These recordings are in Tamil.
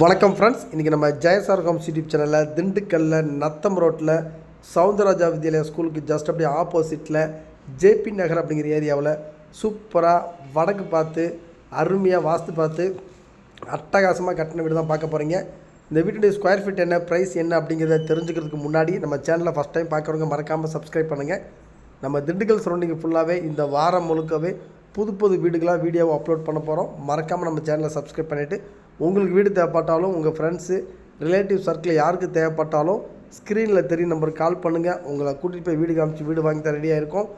வணக்கம் ஃப்ரெண்ட்ஸ் இன்றைக்கி நம்ம ஜெயசார் ஹோம்ஸ் யூடியூப் சேனலில் திண்டுக்கல்லில் நத்தம் ரோட்டில் சவுந்தரராஜா வித்யாலயா ஸ்கூலுக்கு ஜஸ்ட் அப்படியே ஆப்போசிட்டில் ஜேபி நகர் அப்படிங்கிற ஏரியாவில் சூப்பராக வடக்கு பார்த்து அருமையாக வாஸ்து பார்த்து அட்டகாசமாக கட்டின வீடு தான் பார்க்க போகிறீங்க இந்த வீட்டுடைய ஸ்கொயர் ஃபீட் என்ன ப்ரைஸ் என்ன அப்படிங்கிறத தெரிஞ்சுக்கிறதுக்கு முன்னாடி நம்ம சேனலை ஃபஸ்ட் டைம் பார்க்குறவங்க மறக்காமல் சப்ஸ்கிரைப் பண்ணுங்கள் நம்ம திண்டுக்கல் சரௌண்டிங் ஃபுல்லாகவே இந்த வாரம் முழுக்கவே புது புது வீடுகளாக வீடியோவை அப்லோட் பண்ண போகிறோம் மறக்காமல் நம்ம சேனலை சப்ஸ்கிரைப் பண்ணிவிட்டு உங்களுக்கு வீடு தேவைப்பட்டாலும் உங்கள் ஃப்ரெண்ட்ஸு ரிலேட்டிவ் சர்க்கிள் யாருக்கு தேவைப்பட்டாலும் ஸ்க்ரீனில் தெரியும் நம்பருக்கு கால் பண்ணுங்கள் உங்களை கூட்டிகிட்டு போய் வீடு காமிச்சு வீடு வாங்கி தர ரெடியாக இருக்கும்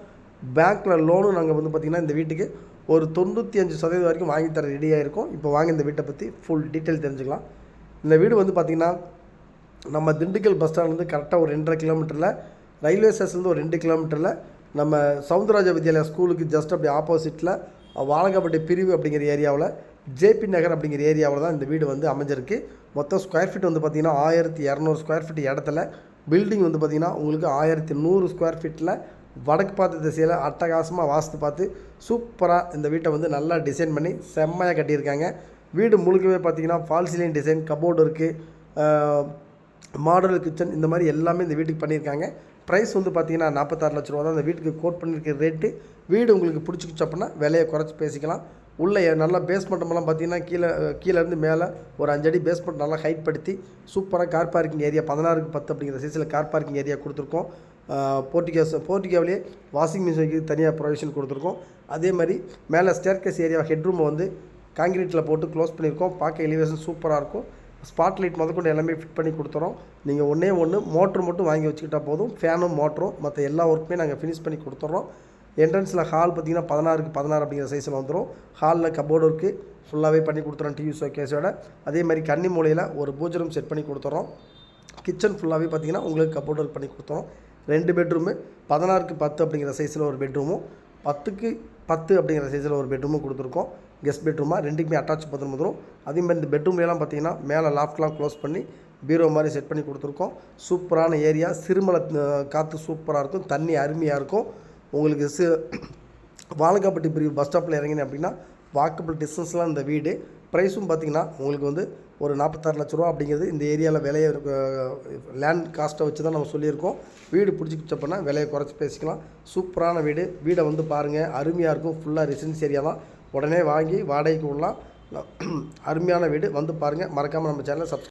பேங்க்கில் லோனும் நாங்கள் வந்து பார்த்திங்கன்னா இந்த வீட்டுக்கு ஒரு தொண்ணூற்றி அஞ்சு சதவீதம் வரைக்கும் வாங்கி தர ரெடியாக இருக்கும் இப்போ வாங்கி இந்த வீட்டை பற்றி ஃபுல் டீட்டெயில் தெரிஞ்சுக்கலாம். இந்த வீடு வந்து பார்த்திங்கன்னா நம்ம திண்டுக்கல் பஸ் ஸ்டாண்ட்லேருந்து கரெக்டாக ஒரு ரெண்டரை கிலோமீட்டரில் ரயில்வே ஸ்டேஷன்லேருந்து ஒரு ரெண்டு கிலோமீட்டரில் நம்ம சவுந்தரராஜ வித்யாலயா ஸ்கூலுக்கு ஜஸ்ட் அப்படி ஆப்போசிட்டில் வாழங்கப்பட்டி பிரிவு அப்படிங்கிற ஏரியாவில் ஜேபி நகர் அப்படிங்கிற ஏரியாவில் தான் இந்த வீடு வந்து அமைஞ்சிருக்கு. மொத்தம் ஸ்கொயர் ஃபீட் வந்து பார்த்திங்கன்னா ஆயிரத்தி இரநூறு ஸ்கொயர் ஃபீட் இடத்துல. பில்டிங் வந்து பார்த்திங்கன்னா உங்களுக்கு ஆயிரத்தி நூறு ஸ்கொயர் ஃபீட்டில் வடக்கு பார்த்த திசையில் அட்டகாசமாக வாஸ்து பார்த்து சூப்பராக இந்த வீட்டை வந்து நல்லா டிசைன் பண்ணி செம்மையாக கட்டியிருக்காங்க. வீடு முழுக்கவே பார்த்தீங்கன்னா ஃபால் சீலிங் டிசைன் கபோர்டு இருக்குது மாடல் கிச்சன் இந்த மாதிரி எல்லாமே இந்த வீட்டுக்கு பண்ணியிருக்காங்க. ப்ரைஸ் வந்து பார்த்தீங்கன்னா நாற்பத்தாறு லட்ச ரூபா தான். அந்த வீட்டுக்கு கோட் பண்ணியிருக்க ரேட்டு வீடு உங்களுக்கு பிடிச்சிக்கிச்சு அப்படின்னா விலையை குறைச்சி பேசிக்கலாம். உள்ளே நல்லா பேஸ்மெண்ட்டமெல்லாம் பார்த்தீங்கன்னா கீழே கீழேருந்து மேலே ஒரு அஞ்சடி பேஸ்மெண்ட் நல்லா ஹைட் படுத்தி சூப்பராக கார் பார்க்கிங் ஏரியா பதினாறுக்கு பத்து அப்படிங்கிற சைஸில் கார் பார்க்கிங் ஏரியா கொடுத்துருக்கோம். போர்ட்டிகேஸ் போர்ட்டிகோவிலே வாஷிங் மிஷினுக்கு தனியாக ப்ரொவிஷன் கொடுத்துருக்கோம். அதே மாதிரி மேலே ஸ்டேர்கேஸ் ஏரியா ஹெட்ரூமை வந்து காங்கிரீட்டில் போட்டு க்ளோஸ் பண்ணியிருக்கோம். பார்க்க எலிவேஷன் சூப்பராக இருக்கும். ஸ்பாட் லைட் முதற்கொண்டு எல்லாமே ஃபிட் பண்ணி கொடுத்துறோம். நீங்கள் ஒன்றே ஒன்று மோட்ரு மட்டும் வாங்கி வச்சுக்கிட்டால் போதும். ஃபேனும் மோட்டரும் மற்ற எல்லா ஒர்க்குமே நாங்கள் ஃபினிஷ் பண்ணி கொடுத்துட்றோம் என்ட்ரன்ஸில் ஹால் பார்த்தீங்கன்னா பதினாறுக்கு பதினாறு அப்படிங்கிற சைஸில் வந்துடும் ஹாலில் கபோர்டு இருக்குது ஃபுல்லாகவே பண்ணி கொடுத்துறோம் டிவி ஷோகேஸோட அதே மாதிரி கன்னி மூலையில் ஒரு பூஜரம் செட் பண்ணி கொடுத்துறோம். கிச்சன் ஃபுல்லாகவே பார்த்தீங்கன்னா உங்களுக்கு கபோர்டு ஒர்க் பண்ணி கொடுத்துறோம். ரெண்டு பெட்ரூமு பதினாறுக்கு பத்து அப்படிங்கிற சைஸில் ஒரு பெட்ரூமும் பத்துக்கு பத்து அப்படிங்கிற சைஸில் ஒரு பெட்ரூமும் கொடுத்துருக்கோம். கெஸ்ட் பெட்ரூமாக ரெண்டுக்குமே அட்டாச் பாத்ரூம் வந்துடும் அதேமாதிரி இந்த பெட்ரூம்லாம் பார்த்தீங்கன்னா மேலே லாஃப்ட்லாம் க்ளோஸ் பண்ணி பீரோ மாதிரி செட் பண்ணி கொடுத்துருக்கோம். சூப்பரான ஏரியா சிறுமலை காற்று சூப்பராக இருக்கும். தண்ணி அருமையாக இருக்கும். உங்களுக்கு சி வாழக்காப்பட்டி பிரிவு பஸ் ஸ்டாப்பில் இறங்கினேன் அப்படின்னா வாக்கபிள் டிஸ்டன்ஸ்லாம் இந்த வீடு. ப்ரைஸும் பார்த்தீங்கன்னா உங்களுக்கு வந்து ஒரு நாற்பத்தாறு லட்ச ரூபா அப்படிங்கிறது இந்த ஏரியாவில் விலையை லேண்ட் காஸ்ட்டை வச்சு தான் நம்ம சொல்லியிருக்கோம். வீடு பிடிச்சிக்கிச்சு அப்படின்னா விலையை குறைச்சி பேசிக்கலாம். சூப்பரான வீடு. வீடை வந்து பாருங்கள் அருமையாக இருக்கும். ஃபுல்லாக ரெசிடென்ஸ் ஏரியா தான். உடனே வாங்கி வாடகைக்கு விடலாம் அருமையான வீடு வந்து பாருங்கள் மறக்காமல் நம்ம சேனலை சப்ஸ்